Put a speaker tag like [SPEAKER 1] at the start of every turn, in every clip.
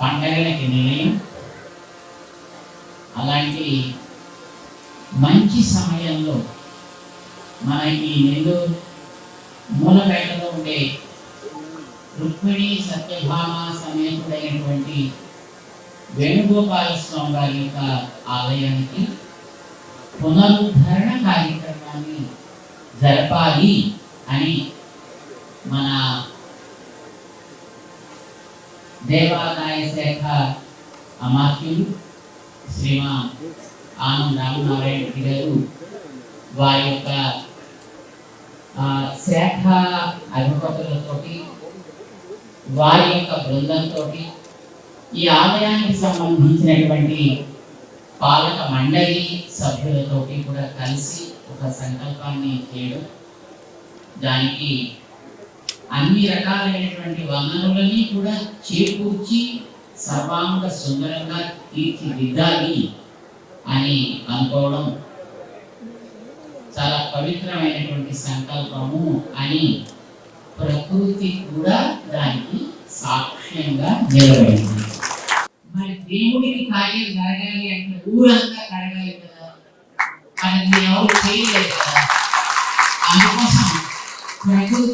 [SPEAKER 1] పండగలకి నిలయం అలాంటి మంచి సమయంలో మన ఈ నెల్లూరు మూలపేటలో ఉండే రుక్మిణి సత్యభామ సమేతుడైనటువంటి వేణుగోపాల స్వామి వారి యొక్క ఆలయానికి పునరుద్ధరణ కార్యక్రమాన్ని జరపాలి అని మన దేవాదాయ శాఖ అమాత్యులు శ్రీమా ఆనంద్ రామనారాయణ రెడ్డి గారు వారి యొక్క శాఖ అధిపతులతోటి వారి యొక్క బృందంతో ఈ ఆలయానికి సంబంధించినటువంటి పాలక మండలి సభ్యులతోటి కూడా కలిసి ఒక సంకల్పాన్ని చేయడం దానికి అన్ని రకాలైనటువంటి వనరులని కూడా చేకూర్చి సర్వాంగ సుందరంగా తీర్చిదిద్దాలి అని అనుకోవడం చాలా పవిత్రమైనటువంటి సంకల్పము అని ప్రకృతి కూడా దానికి సాక్ష్యంగా నిలబడింది. మరి దేవుడికి కార్యం జరగాలి అంటే ఊరంతా కడగాలి కదా. అది ఎవరు చేయలేదు కదా.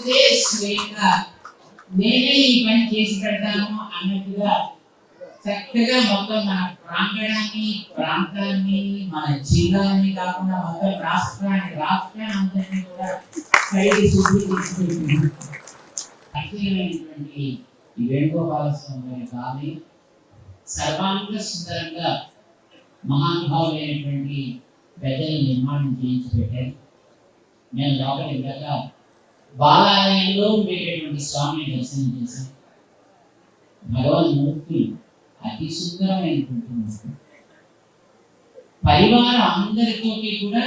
[SPEAKER 1] ప్రకృతే స్వయంగా నేనే ఈ పని చేసి పెడతాను అన్నట్టుగా చక్కగా మొత్తం మన ప్రాంగణాన్ని ప్రాంతాన్ని మన జిల్లాన్ని కాకుండా మొత్తం రాష్ట్రాన్ని రాష్ట్రాన్ని కూడా సైడ్ శుద్ధి తీసుకుంటుంది అఖిలమైనటువంటి ఈ వేణుగోపాల స్వామి వారి సర్వాంగ సుందరంగా మహానుభావులైనటువంటి పెద్దలు నిర్మాణం చేయించి పెట్టారు. నేను లోపలి వెళ్ళగా బాలాలయంలో ఉండేటటువంటి స్వామిని దర్శనం చేశాను భగవన్మూర్తి అతి సుందరమైనటువంటి మూర్తి. పరివారం అందరితోటి కూడా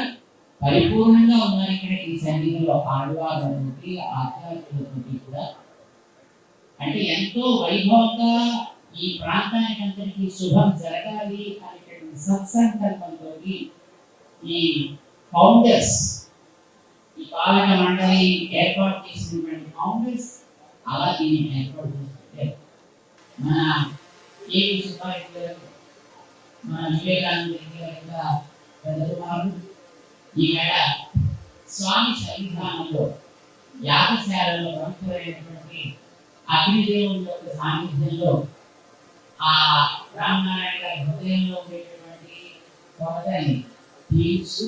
[SPEAKER 1] పరిపూర్ణంగా ఉన్నారు ఇక్కడ ఈ సన్నిధిలో ఆడవాళ్ళతోటి ఆచార్యులతోటి కూడా. అంటే ఎంతో వైభవంగా ఈ ప్రాంతానికి అందరికీ శుభం జరగాలి అనేటువంటి సత్సంకల్పంతో ఈ ఫౌండర్స్ పాలక మండలి ఏర్పాటు చేసినటువంటి కాంగ్రెస్ అలా దీన్ని ఏర్పాటు చేస్తుంటారు మన ఏపీ సుబ్బారెడ్డి గారు మన వివేకానంద రెడ్డి గారు కూడా ఈవేళ స్వామి సన్నిధానంలో యాగశాలలో ప్రముఖులైనటువంటి అగ్నిదేవుని యొక్క సాన్నిధ్యంలో ఆ రామనారాయణ గారి హృదయంలో ఉండేటువంటి కొరతని తీర్చు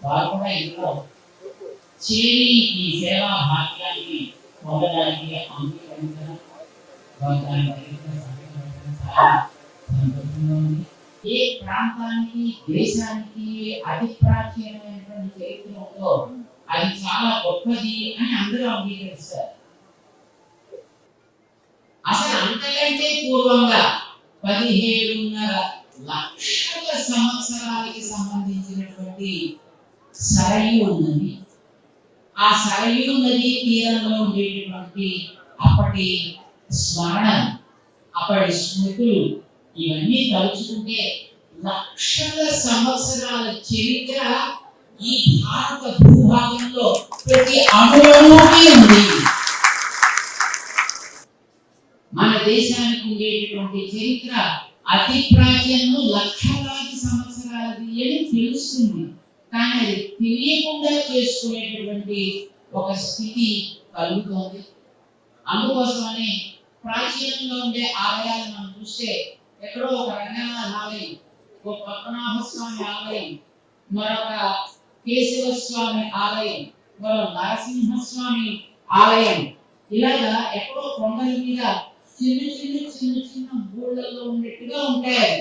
[SPEAKER 1] వారు కూడా ఇంట్లో చేరి ఈ సేవా భాగ్యాన్ని పొందడానికి అంగీకరించడం ఏ ప్రాంతానికి దేశానికి అతి ప్రాచీనమైనటువంటి చరిత్ర ఉందో అది చాలా గొప్పది అని అందరూ అంగీకరిస్తారు. అసలు అంతకంటే పూర్వంగా పదిహేడున్నర లక్షల సంవత్సరాలకి సంబంధించినటువంటి సరయు నది ఆ సరయు నది తీరంలో ఉండేటువంటి అప్పటి స్మరణ అప్పటి స్మృతులు ఇవన్నీ తలుచుకుంటే లక్షల సంవత్సరాల చరిత్ర ఈ భారత భూభాగంలో ప్రతి అణువులోనే ఉంది. మన దేశానికి ఉండేటటువంటి చరిత్ర అతి ప్రాచీనం లక్షలాది సంవత్సరాలది అని తెలుస్తుంది. కానీ అది తెలియకుండా చేసుకునేటటువంటి ఒక స్థితి కలుగుతోంది. అందుకోసమని ప్రాచీనంలో ఉండే ఆలయాలు మనం చూస్తే ఎక్కడో ఒక రంగనాథ ఆలయం ఒక పద్మనాభ స్వామి ఆలయం మరొక కేశవ స్వామి ఆలయం మరో నరసింహస్వామి ఆలయం. ఇలాగా ఎక్కడో కొండల మీద చిన్న చిన్న చిన్న చిన్న ఊళ్ళల్లో ఉన్నట్టుగా ఉంటాయి.